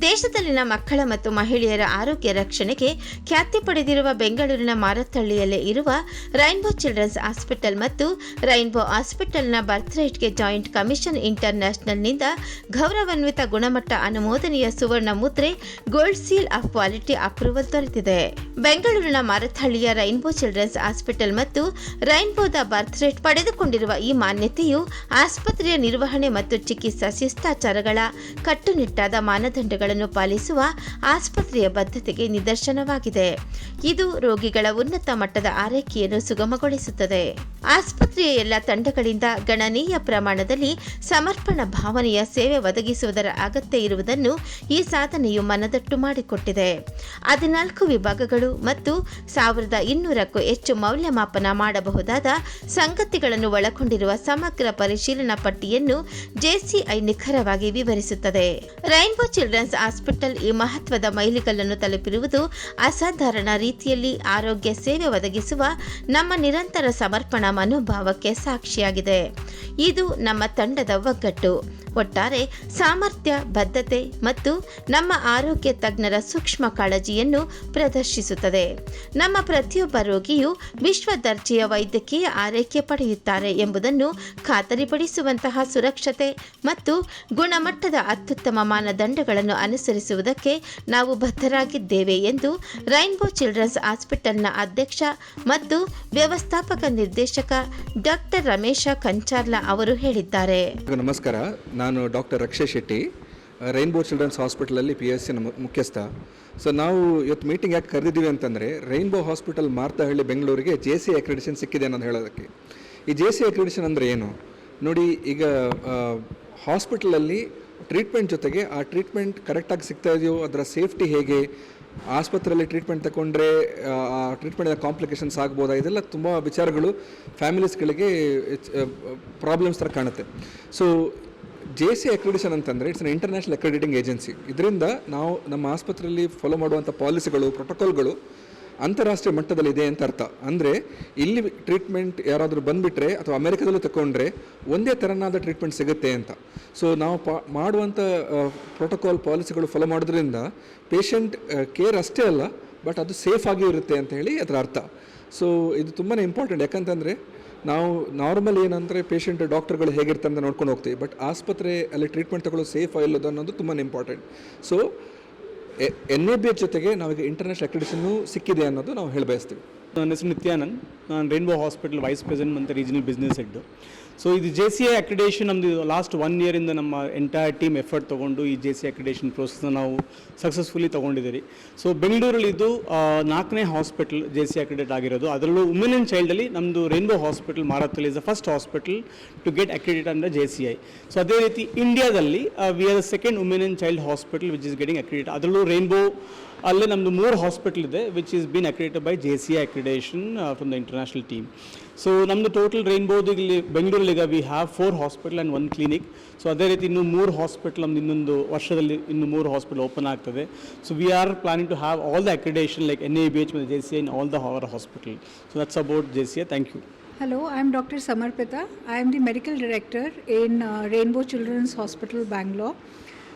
ದೇಶದಲ್ಲಿನ ಮಕ್ಕಳ ಮತ್ತು ಮಹಿಳೆಯರ ಆರೋಗ್ಯ ರಕ್ಷಣೆಗೆ ಖ್ಯಾತಿ ಪಡೆದಿರುವ ಬೆಂಗಳೂರಿನ ಮಾರತ್ತಹಳ್ಳಿಯಲ್ಲೇ ಇರುವ ರೈನ್ಬೋ ಚಿಲ್ಡ್ರನ್ಸ್ ಹಾಸ್ಪಿಟಲ್ ಮತ್ತು ರೈನ್ಬೋ ಹಾಸ್ಪಿಟಲ್ನ ಬರ್ತ್ರೈಟ್ಗೆ ಜಾಯಿಂಟ್ ಕಮಿಷನ್ ಇಂಟರ್ನ್ಯಾಷನಲ್ನಿಂದ ಗೌರವಾನ್ವಿತ ಗುಣಮಟ್ಟ ಅನುಮೋದನೆಯ ಸುವರ್ಣ ಮುದ್ರೆ gold seal of quality approval ದೊರೆತಿದೆ. ಬೆಂಗಳೂರಿನ ಮಾರತ್ತಹಳ್ಳಿಯ ರೈನ್ಬೋ ಚಿಲ್ಡ್ರನ್ಸ್ ಹಾಸ್ಪಿಟಲ್ ಮತ್ತು ರೈನ್ಬೋದ ಬರ್ತ್ ರೇಟ್ ಪಡೆದುಕೊಂಡಿರುವ ಈ ಮಾನ್ಯತೆಯು ಆಸ್ಪತ್ರೆಯ ನಿರ್ವಹಣೆ ಮತ್ತು ಚಿಕಿತ್ಸಾ ಶಿಷ್ಟಾಚಾರಗಳ ಕಟ್ಟುನಿಟ್ಟಾದ ಮಾನದಂಡಗಳನ್ನು ಪಾಲಿಸುವ ಆಸ್ಪತ್ರೆಯ ಬದ್ಧತೆಗೆ ನಿದರ್ಶನವಾಗಿದೆ. ಇದು ರೋಗಿಗಳ ಉನ್ನತ ಮಟ್ಟದ ಆರೈಕೆಯನ್ನು ಸುಗಮಗೊಳಿಸುತ್ತದೆ. ಆಸ್ಪತ್ರೆಯ ಎಲ್ಲ ತಂಡಗಳಿಂದ ಗಣನೀಯ ಪ್ರಮಾಣದಲ್ಲಿ ಸಮರ್ಪಣ ಭಾವನೆಯ ಸೇವೆ ಒದಗಿಸುವುದರ ಅಗತ್ಯ ಇರುವುದನ್ನು ಈ ಸಾಧನೆಯು ಮನದಟ್ಟು ಮಾಡಿಕೊಟ್ಟಿದೆ. ಹದಿನಾಲ್ಕು ವಿಭಾಗಗಳು ಮತ್ತು ಸಾವಿರದ ಇನ್ನೂರಕ್ಕೂ ಹೆಚ್ಚು ಮೌಲ್ಯಮಾಪನ ಮಾಡಬಹುದಾದ ಸಂಗತಿಗಳನ್ನು ಒಳಗೊಂಡಿರುವ ಸಮಗ್ರ ಪರಿಶೀಲನಾ ಪಟ್ಟಿಯನ್ನು ಜೆಸಿಐ ನಿಖರವಾಗಿ ವಿವರಿಸುತ್ತದೆ. ರೈನ್ಬೋ ಚಿಲ್ಡ್ರನ್ಸ್ ಹಾಸ್ಪಿಟಲ್ ಈ ಮಹತ್ವದ ಮೈಲಿಗಲ್ಲನ್ನು ತಲುಪಿರುವುದು ಅಸಾಧಾರಣ ರೀತಿಯಲ್ಲಿ ಆರೋಗ್ಯ ಸೇವೆ ಒದಗಿಸುವ ನಮ್ಮ ನಿರಂತರ ಸಮರ್ಪಣಾ ಮನೋಭಾವಕ್ಕೆ ಸಾಕ್ಷಿಯಾಗಿದೆ. ಇದು ನಮ್ಮ ತಂಡದ ಒಗ್ಗಟ್ಟು. ಒಟ್ಟಾರೆ ಸಾಮರ್ಥ್ಯ, ಬದ್ಧತೆ ಮತ್ತು ನಮ್ಮ ಆರೋಗ್ಯ ತಜ್ಞರ ಸೂಕ್ಷ್ಮ ಕಾಳಜಿಯನ್ನು ಪ್ರದರ್ಶಿಸುತ್ತದೆ. ನಮ್ಮ ಪ್ರತಿಯೊಬ್ಬ ರೋಗಿಯು ವಿಶ್ವ ದರ್ಜೆಯ ವೈದ್ಯಕೀಯ ಆರೈಕೆ ಪಡೆಯುತ್ತಾರೆ ಎಂಬುದನ್ನು ಖಾತರಿಪಡಿಸುವಂತಹ ಸುರಕ್ಷತೆ ಮತ್ತು ಗುಣಮಟ್ಟದ ಅತ್ಯುತ್ತಮ ಮಾನದಂಡಗಳನ್ನು ಅನುಸರಿಸುವುದಕ್ಕೆ ನಾವು ಬದ್ಧರಾಗಿದ್ದೇವೆ ಎಂದು ರೈನ್ಬೋ ಚಿಲ್ಡ್ರನ್ಸ್ ಹಾಸ್ಪಿಟಲ್ನ ಅಧ್ಯಕ್ಷ ಮತ್ತು ವ್ಯವಸ್ಥಾಪಕ ನಿರ್ದೇಶಕ ಡಾಕ್ಟರ್ ರಮೇಶ ಕಂಚಾರ್ಲಾ ಅವರು ಹೇಳಿದ್ದಾರೆ. ನಮಸ್ಕಾರ. ನಾನು doctor Raksha Shetty rainbow children's ಹಾಸ್ಪಿಟಲಲ್ಲಿ ಪಿ ಎಸ್ ಸಿನ ಮುಖ್ಯಸ್ಥ. ಸೊ ನಾವು ಇವತ್ತು ಮೀಟಿಂಗ್ ಯಾಕೆ ಕರೆದಿದ್ದೀವಿ ಅಂತಂದರೆ ರೈನ್ಬೋ ಹಾಸ್ಪಿಟಲ್ ಮಾರ್ತಹಳ್ಳಿ ಬೆಂಗಳೂರಿಗೆ ಜೆ ಸಿ ಅಕ್ರೆಡಿಷನ್ ಸಿಕ್ಕಿದೆ ಅನ್ನೋದು ಹೇಳೋದಕ್ಕೆ. ಈ ಜೆ ಸಿ ಅಕ್ರೆಡಿಷನ್ ಅಂದರೆ ಏನು? ನೋಡಿ, ಈಗ ಹಾಸ್ಪಿಟಲಲ್ಲಿ ಟ್ರೀಟ್ಮೆಂಟ್ ಜೊತೆಗೆ ಆ ಟ್ರೀಟ್ಮೆಂಟ್ ಕರೆಕ್ಟಾಗಿ ಸಿಗ್ತಾ ಇದೆಯೋ, ಅದರ ಸೇಫ್ಟಿ ಹೇಗೆ, ಆಸ್ಪತ್ರೆಯಲ್ಲಿ ಟ್ರೀಟ್ಮೆಂಟ್ ತಗೊಂಡ್ರೆ ಆ ಟ್ರೀಟ್ಮೆಂಟಿನ ಕಾಂಪ್ಲಿಕೇಶನ್ಸ್ ಆಗ್ಬೋದಾ, ಇದೆಲ್ಲ ತುಂಬ ವಿಚಾರಗಳು ಫ್ಯಾಮಿಲೀಸ್ಗಳಿಗೆ ಪ್ರಾಬ್ಲಮ್ಸ್ ಥರ ಕಾಣುತ್ತೆ. ಸೊ ಜೆ ಸಿ ಅಕ್ರೆಡಿಷನ್ ಅಂತಂದರೆ it's an international accrediting agency ಇದರಿಂದ ನಾವು ನಮ್ಮ ಆಸ್ಪತ್ರೆಯಲ್ಲಿ ಫಾಲೋ ಮಾಡುವಂಥ ಪಾಲಿಸಿಗಳು ಪ್ರೋಟೋಕಾಲ್ಗಳು ಅಂತಾರಾಷ್ಟ್ರೀಯ ಮಟ್ಟದಲ್ಲಿ ಇದೆ ಅಂತ ಅರ್ಥ. ಅಂದರೆ ಇಲ್ಲಿ ಟ್ರೀಟ್ಮೆಂಟ್ ಯಾರಾದರೂ ಬಂದುಬಿಟ್ರೆ ಅಥವಾ ಅಮೆರಿಕದಲ್ಲೂ ತಗೊಂಡ್ರೆ ಒಂದೇ ಥರನಾದ ಟ್ರೀಟ್ಮೆಂಟ್ ಸಿಗುತ್ತೆ ಅಂತ. ಸೊ ನಾವು ಪಾ ಮಾಡುವಂಥ ಪ್ರೋಟೋಕಾಲ್ ಪಾಲಿಸಿಗಳು ಫಾಲೋ ಮಾಡೋದ್ರಿಂದ ಪೇಷಂಟ್ ಕೇರ್ ಅಷ್ಟೇ ಅಲ್ಲ ಬಟ್ ಅದು ಸೇಫ್ ಆಗಿ ಇರುತ್ತೆ ಅಂತ ಹೇಳಿ ಅದರ ಅರ್ಥ. ಸೊ ಇದು ತುಂಬಾ ಇಂಪಾರ್ಟೆಂಟ್ ಯಾಕಂತಂದರೆ ನಾವು ನಾರ್ಮಲ್ ಏನಂದರೆ ಪೇಷಂಟ್ ಡಾಕ್ಟರ್ಗಳು ಹೇಗಿರ್ತಾರೆ ಅಂತ ನೋಡ್ಕೊಂಡು ಹೋಗ್ತೀವಿ. ಬಟ್ ಆಸ್ಪತ್ರೆ ಅಲ್ಲಿ ಟ್ರೀಟ್ಮೆಂಟ್ ತಗೊಳ್ಳೋ ಸೇಫ್ ಇಲ್ಲೋದು ಅನ್ನೋದು ತುಂಬಾ important so N A B H ಜೊತೆಗೆ ನಮಗೆ ಇಂಟರ್ನ್ಯಾಷನಲ್ ಅಕ್ರೆಡಿಷನ್ನು ಸಿಕ್ಕಿದೆ ಅನ್ನೋದು ನಾವು ಹೇಳಿ ಬಯಸ್ತೀವಿ ನನ್ನ ಹೆಸರು ನಿತ್ಯಾನಂದ್. ನಾನು ರೈನ್ಬೋ ಹಾಸ್ಪಿಟಲ್ ವೈಸ್ ಪ್ರೆಸಿಡೆಂಟ್ ಮತ್ತು ರೀಜನಲ್ ಬಿಸ್ನೆಸ್ ಹೆಡ್ ಸೊ ಇದು ಜೆ ಸಿ ಐ ಅಕ್ರಿಡೇಷನ್ ನಮ್ಮದು ಲಾಸ್ಟ್ ಒನ್ ಇಯರಿಂದ ನಮ್ಮ ಎಂಟೈರ್ ಟೀಮ್ ಎಫರ್ಟ್ ತೊಗೊಂಡು ಈ ಜೆ ಸಿ ಅಕ್ರಿಡೇಷನ್ ಪ್ರೋಸೆಸ್ನ ನಾವು ಸಕ್ಸಸ್ಫುಲಿ ತೊಗೊಂಡಿದ್ದೀರಿ. ಸೊ ಬೆಂಗಳೂರಲ್ಲಿ ಇದು ನಾಲ್ಕನೇ ಹಾಸ್ಪಿಟಲ್ ಜೆ ಸಿ ಅಕ್ರಿಡೇಟ್ ಆಗಿರೋದು. ಅದರಲ್ಲೂ ವುಮೆನ್ ಆ್ಯಂಡ್ ಚೈಲ್ಡಲ್ಲಿ ನಮ್ಮದು rainbow hospital ಮಾರತ್ತಲ್ಲಿ is the first hospital to get accredit under J C I so ಅದೇ ರೀತಿ ಇಂಡಿಯಾದಲ್ಲಿ we are the second women and child hospital which is getting accredit ಅದರಲ್ಲೂ rainbow ಅಲ್ಲೇ ನಮ್ಮದು ಮೂರು ಹಾಸ್ಪಿಟಲ್ ಇದೆ which is been accredited by J C accreditation from the international team so ನಮ್ಮದು total ರೈನ್ಬೋದಿಗೆ ಇಲ್ಲಿ we have four hospital and one clinic so ಅದೇ ರೀತಿ ಇನ್ನೂ ಮೂರು ಹಾಸ್ಪಿಟಲ್ ನಮ್ದು ಇನ್ನೊಂದು ವರ್ಷದಲ್ಲಿ ಇನ್ನು ಮೂರು ಹಾಸ್ಪಿಟಲ್ ಓಪನ್ ಆಗ್ತದೆ so we are planning to have all the accreditation like N A B H ಮತ್ತು J C in all the our hospital so that's about J C thank you Hello, I am Dr. Samarpita. I am the medical director in uh, Rainbow Children's Hospital, Bangalore.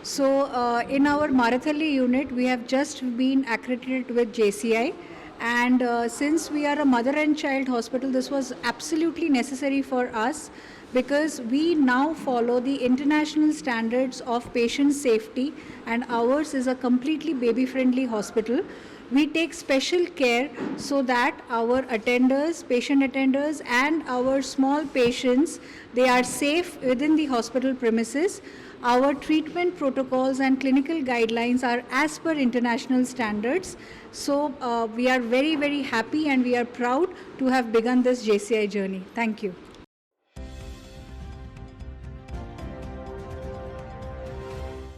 So, uh, in our Marathalli unit, we have just been accredited with JCI. And uh, since we are a mother and child hospital, this was absolutely necessary for us because we now follow the international standards of patient safety, and ours is a completely baby friendly hospital we take special care so that our attenders patient attenders and our small patients they are safe within the hospital premises. Our treatment protocols and clinical guidelines are as per international standards. So uh, we are very very happy and we are proud to have begun this jci journey. Thank you